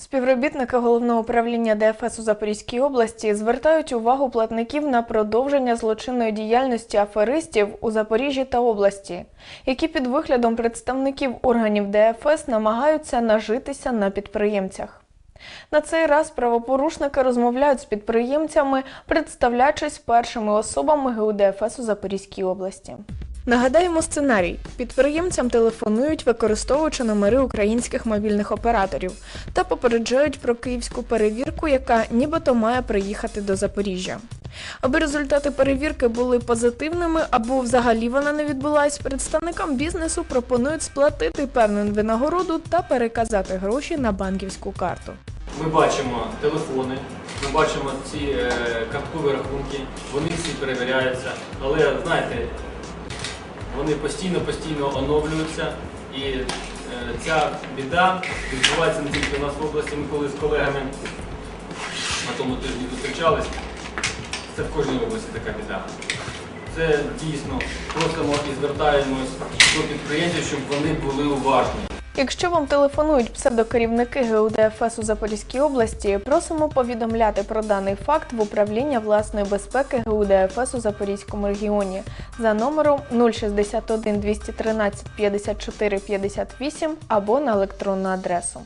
Співробітники головного управління ДФС у Запорізькій області звертають увагу платників на продовження злочинної діяльності аферистів у Запоріжжі та області, які під виглядом представників органів ДФС намагаються нажитися на підприємцях. На цей раз правопорушники розмовляють з підприємцями, представлячись першими особами ГУДФС у Запорізькій області. Нагадаємо сценарій: підприємцям телефонують, використовуючи номери українських мобільних операторів, та попереджають про київську перевірку, яка нібито має приїхати до Запоріжжя. Аби результати перевірки були позитивними або взагалі вона не відбулась, представникам бізнесу пропонують сплатити певну винагороду та переказати гроші на банківську карту. Ми бачимо телефони, ми бачимо ці е, карткові рахунки, вони всі перевіряються, але знаєте, вони постійно-постійно оновлюються і е, ця біда відбувається не тільки у нас в області. Ми коли з колегами на тому тижні зустрічались, це в кожній області така біда. Це дійсно просимо і звертаємось до підприємців, щоб вони були уважні. Якщо вам телефонують псевдокерівники ГУДФС у Запорізькій області, просимо повідомляти про даний факт в управління власної безпеки ГУДФС у Запорізькому регіоні за номером 061 213 54 58 або на електронну адресу.